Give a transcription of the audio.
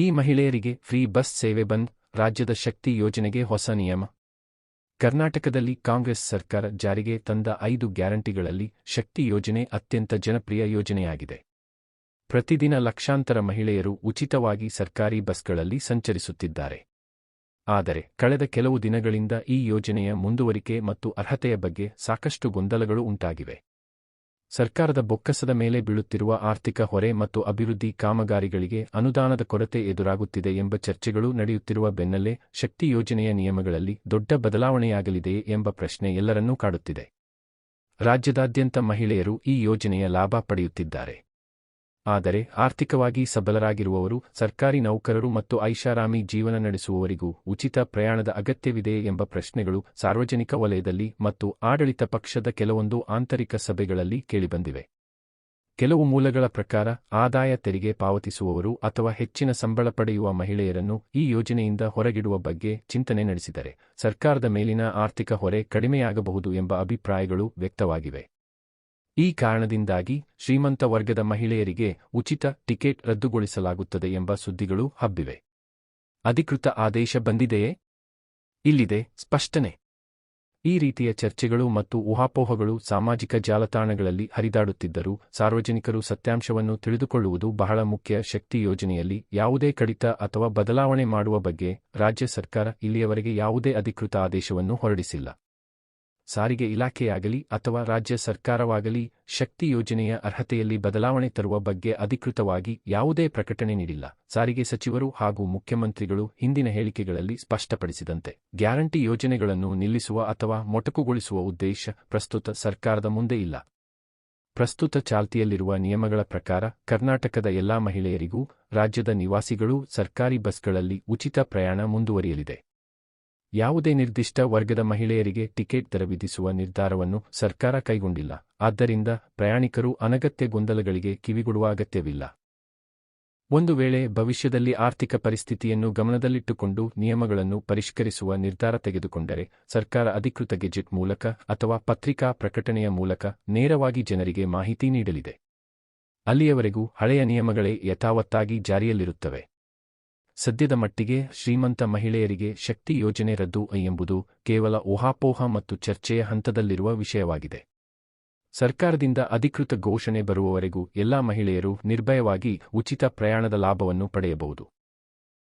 ಈ ಮಹಿಳೆಯರಿಗೆ free bus ಸೇವೆ ಬಂದ್ ರಾಜ್ಯದ ಶಕ್ತಿ ಯೋಜನೆಗೆ ಹೊಸ ನಿಯಮ. ಕರ್ನಾಟಕದಲ್ಲಿ ಕಾಂಗ್ರೆಸ್ ಸರ್ಕಾರ ಜಾರಿಗೆ ತಂದ ಐದು ಗ್ಯಾರಂಟಿಗಳಲ್ಲಿ ಶಕ್ತಿ ಯೋಜನೆ ಅತ್ಯಂತ ಜನಪ್ರಿಯ ಯೋಜನೆಯಾಗಿದೆ. ಪ್ರತಿದಿನ ಲಕ್ಷಾಂತರ ಮಹಿಳೆಯರು ಉಚಿತವಾಗಿ ಸರ್ಕಾರಿ ಬಸ್ಗಳಲ್ಲಿ ಸಂಚರಿಸುತ್ತಿದ್ದಾರೆ. ಆದರೆ ಕಳೆದ ಕೆಲವು ದಿನಗಳಿಂದ ಈ ಯೋಜನೆಯ ಮುಂದುವರಿಕೆ ಮತ್ತು ಅರ್ಹತೆಯ ಬಗ್ಗೆ ಸಾಕಷ್ಟು ಗೊಂದಲಗಳು ಉಂಟಾಗಿವೆ. ಸರ್ಕಾರದ ಬೊಕ್ಕಸದ ಮೇಲೆ ಬೀಳುತ್ತಿರುವ ಆರ್ಥಿಕ ಹೊರೆ ಮತ್ತು ಅಭಿವೃದ್ಧಿ ಕಾಮಗಾರಿಗಳಿಗೆ ಅನುದಾನದ ಕೊರತೆ ಎದುರಾಗುತ್ತಿದೆ ಎಂಬ ಚರ್ಚೆಗಳು ನಡೆಯುತ್ತಿರುವ ಬೆನ್ನಲ್ಲೇ ಶಕ್ತಿ ಯೋಜನೆಯ ನಿಯಮಗಳಲ್ಲಿ ದೊಡ್ಡ ಬದಲಾವಣೆಯಾಗಲಿದೆಯೇ ಎಂಬ ಪ್ರಶ್ನೆ ಎಲ್ಲರನ್ನೂ ಕಾಡುತ್ತಿದೆ. ರಾಜ್ಯದಾದ್ಯಂತ ಮಹಿಳೆಯರು ಈ ಯೋಜನೆಯ ಲಾಭ ಪಡೆಯುತ್ತಿದ್ದಾರೆ. ಆದರೆ ಆರ್ಥಿಕವಾಗಿ ಸಬಲರಾಗಿರುವವರು, ಸರ್ಕಾರಿ ನೌಕರರು ಮತ್ತು ಐಷಾರಾಮಿ ಜೀವನ ನಡೆಸುವವರಿಗೂ ಉಚಿತ ಪ್ರಯಾಣದ ಅಗತ್ಯವಿದೆ ಎಂಬ ಪ್ರಶ್ನೆಗಳು ಸಾರ್ವಜನಿಕ ವಲಯದಲ್ಲಿ ಮತ್ತು ಆಡಳಿತ ಪಕ್ಷದ ಕೆಲವೊಂದು ಆಂತರಿಕ ಸಭೆಗಳಲ್ಲಿ ಕೇಳಿಬಂದಿವೆ. ಕೆಲವು ಮೂಲಗಳ ಪ್ರಕಾರ, ಆದಾಯ ತೆರಿಗೆ ಪಾವತಿಸುವವರು ಅಥವಾ ಹೆಚ್ಚಿನ ಸಂಬಳ ಪಡೆಯುವ ಮಹಿಳೆಯರನ್ನು ಈ ಯೋಜನೆಯಿಂದ ಹೊರಗಿಡುವ ಬಗ್ಗೆ ಚಿಂತನೆ ನಡೆಸಿದರೆ, ಸರ್ಕಾರದ ಮೇಲಿನ ಆರ್ಥಿಕ ಹೊರೆ ಕಡಿಮೆಯಾಗಬಹುದು ಎಂಬ ಅಭಿಪ್ರಾಯಗಳು ವ್ಯಕ್ತವಾಗಿವೆ. ಈ ಕಾರಣದಿಂದಾಗಿ ಶ್ರೀಮಂತ ವರ್ಗದ ಮಹಿಳೆಯರಿಗೆ ಉಚಿತ ಟಿಕೆಟ್ ರದ್ದುಗೊಳಿಸಲಾಗುತ್ತದೆ ಎಂಬ ಸುದ್ದಿಗಳು ಹಬ್ಬಿವೆ. ಅಧಿಕೃತ ಆದೇಶ ಬಂದಿದೆಯೇ? ಇಲ್ಲಿದೆ, ಸ್ಪಷ್ಟನೆ. ಈ ರೀತಿಯ ಚರ್ಚೆಗಳು ಮತ್ತು ಊಹಾಪೋಹಗಳು ಸಾಮಾಜಿಕ ಜಾಲತಾಣಗಳಲ್ಲಿ ಹರಿದಾಡುತ್ತಿದ್ದರೂ ಸಾರ್ವಜನಿಕರು ಸತ್ಯಾಂಶವನ್ನು ತಿಳಿದುಕೊಳ್ಳುವುದು ಬಹಳ ಮುಖ್ಯ ಶಕ್ತಿ ಯೋಜನೆಯಲ್ಲಿ ಯಾವುದೇ ಕಡಿತ ಅಥವಾ ಬದಲಾವಣೆ ಮಾಡುವ ಬಗ್ಗೆ ರಾಜ್ಯ ಸರ್ಕಾರ ಇಲ್ಲಿಯವರೆಗೆ ಯಾವುದೇ ಅಧಿಕೃತ ಆದೇಶವನ್ನು ಹೊರಡಿಸಿಲ್ಲ. ಸಾರಿಗೆ ಇಲಾಖೆಯಾಗಲಿ ಅಥವಾ ರಾಜ್ಯ ಸರ್ಕಾರವಾಗಲಿ ಶಕ್ತಿ ಯೋಜನೆಯ ಅರ್ಹತೆಯಲ್ಲಿ ಬದಲಾವಣೆ ತರುವ ಬಗ್ಗೆ ಅಧಿಕೃತವಾಗಿ ಯಾವುದೇ ಪ್ರಕಟಣೆ ನೀಡಿಲ್ಲ. ಸಾರಿಗೆ ಸಚಿವರು ಹಾಗೂ ಮುಖ್ಯಮಂತ್ರಿಗಳು ಹಿಂದಿನ ಹೇಳಿಕೆಗಳಲ್ಲಿ ಸ್ಪಷ್ಟಪಡಿಸಿದಂತೆ ಗ್ಯಾರಂಟಿ ಯೋಜನೆಗಳನ್ನು ನಿಲ್ಲಿಸುವ ಅಥವಾ ಮೊಟಕುಗೊಳಿಸುವ ಉದ್ದೇಶ ಪ್ರಸ್ತುತ ಸರ್ಕಾರದ ಮುಂದೆ ಇಲ್ಲ. ಪ್ರಸ್ತುತ ಚಾಲ್ತಿಯಲ್ಲಿರುವ ನಿಯಮಗಳ ಪ್ರಕಾರ ಕರ್ನಾಟಕದ ಎಲ್ಲಾ ಮಹಿಳೆಯರಿಗೂ ರಾಜ್ಯದ ನಿವಾಸಿಗಳೂ ಸರ್ಕಾರಿ ಬಸ್ಗಳಲ್ಲಿ ಉಚಿತ ಪ್ರಯಾಣ ಮುಂದುವರಿಯಲಿದೆ. ಯಾವುದೇ ನಿರ್ದಿಷ್ಟ ವರ್ಗದ ಮಹಿಳೆಯರಿಗೆ ಟಿಕೆಟ್ ದರ ವಿಧಿಸುವ ನಿರ್ಧಾರವನ್ನು ಸರ್ಕಾರ ಕೈಗೊಂಡಿಲ್ಲ. ಆದ್ದರಿಂದ ಪ್ರಯಾಣಿಕರು ಅನಗತ್ಯ ಗೊಂದಲಗಳಿಗೆ ಕಿವಿಗೊಡುವ ಅಗತ್ಯವಿಲ್ಲ. ಒಂದು ವೇಳೆ ಭವಿಷ್ಯದಲ್ಲಿ ಆರ್ಥಿಕ ಪರಿಸ್ಥಿತಿಯನ್ನು ಗಮನದಲ್ಲಿಟ್ಟುಕೊಂಡು ನಿಯಮಗಳನ್ನು ಪರಿಷ್ಕರಿಸುವ ನಿರ್ಧಾರ ತೆಗೆದುಕೊಂಡರೆ ಸರ್ಕಾರ ಅಧಿಕೃತ ಗೆಜೆಟ್ ಮೂಲಕ ಅಥವಾ ಪತ್ರಿಕಾ ಪ್ರಕಟಣೆಯ ಮೂಲಕ ನೇರವಾಗಿ ಜನರಿಗೆ ಮಾಹಿತಿ ನೀಡಲಿದೆ. ಅಲ್ಲಿಯವರೆಗೂ ಹಳೆಯ ನಿಯಮಗಳೇ ಯಥಾವತ್ತಾಗಿ ಜಾರಿಯಲ್ಲಿರುತ್ತವೆ. ಸದ್ಯದ ಮಟ್ಟಿಗೆ ಶ್ರೀಮಂತ ಮಹಿಳೆಯರಿಗೆ ಶಕ್ತಿ ಯೋಜನೆ ರದ್ದು ಎಂಬುದು ಕೇವಲ ಊಹಾಪೋಹ ಮತ್ತು ಚರ್ಚೆಯ ಹಂತದಲ್ಲಿರುವ ವಿಷಯವಾಗಿದೆ. ಸರ್ಕಾರದಿಂದ ಅಧಿಕೃತ ಘೋಷಣೆ ಬರುವವರೆಗೂ ಎಲ್ಲಾ ಮಹಿಳೆಯರು ನಿರ್ಭಯವಾಗಿ ಉಚಿತ ಪ್ರಯಾಣದ ಲಾಭವನ್ನು ಪಡೆಯಬಹುದು.